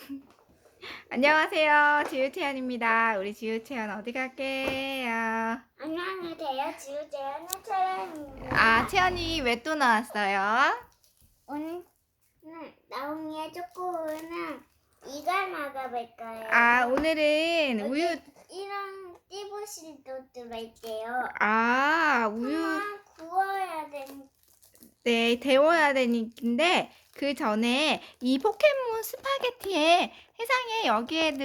안녕하세요. 지유채연입니다. 우리 지유채연 어디 갈게요? 안녕하세요. 지우재현의 채연입니다. 아, 채연이 왜 또 나왔어요? 오늘 나옹이의 초코우유는 이걸 먹어볼 거예요. 아, 오늘은 우유, 이런 띠부실도 들어있대요. 아, 우유, 구워야 되는 네, 데워야 되는데, 그 전에 이 포켓몬 스파게티에 세상에 여기에도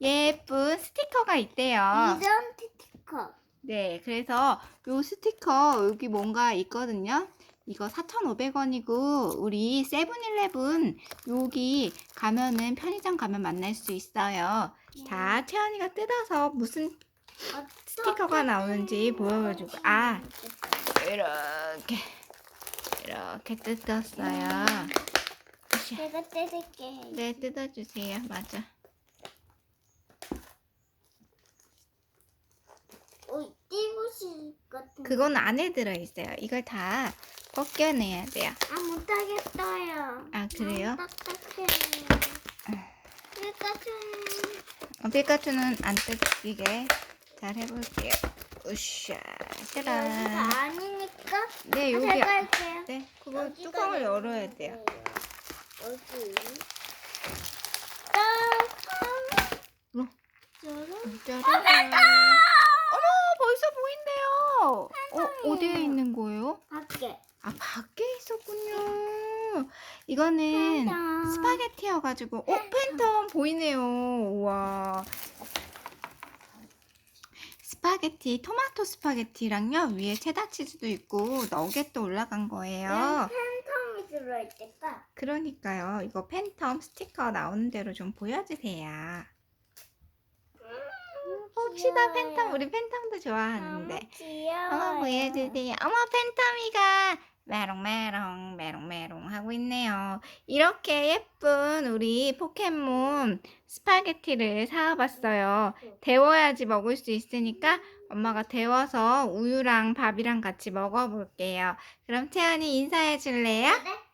예쁜 스티커가 있대요. 이런 스티커. 네, 그래서 요 스티커 여기 뭔가 있거든요. 이거 4,500원이고 우리 세븐일레븐 여기 가면은 편의점 가면 만날 수 있어요. 자, 채연이가 뜯어서 무슨 스티커가 나오는지 보여주고 아, 이렇게 이렇게 뜯었어요. 제가 뜯을게. 네, 뜯어주세요. 맞아. 오, 띠부실 같은. 그건 안에 들어있어요. 이걸 다 벗겨내야 돼요. 아 못하겠어요. 아, 그래요? 너무 딱딱해. 피카츄. 어, 피카츄는 안 뜯기게 잘 해볼게요. 으쌰, 짜란. 아니 니까. 네, 아, 여기. 제가 할게요. 네, 그거 뚜껑을 열어야 돼요. 여기. 뭐? 짜란. 짜란. 어머, 벌써 보인대요. 어, 어디에 있는 거예요? 밖에. 아, 밖에 있었군요. 이거는 팬텀. 스파게티여가지고, 어, 팬텀 보이네요. 우와. 스파게티, 토마토 스파게티랑요, 위에 체다 치즈도 있고, 너겟도 올라간 거예요. 팬텀이 들어있을까? 그러니까요. 이거 팬텀 스티커 나오는 대로 좀 보여주세요. 봅시다, 귀여워요. 팬텀. 우리 팬텀도 좋아하는데. 너무 귀여워. 어머, 보여주세요. 어머, 팬텀이가 메롱메롱, 메롱메롱 하고 있네요. 이렇게 예쁜 우리 포켓몬 스파게티를 사와봤어요. 데워야지 먹을 수 있으니까 엄마가 데워서 우유랑 밥이랑 같이 먹어볼게요. 그럼 채연이 인사해 줄래요? 네.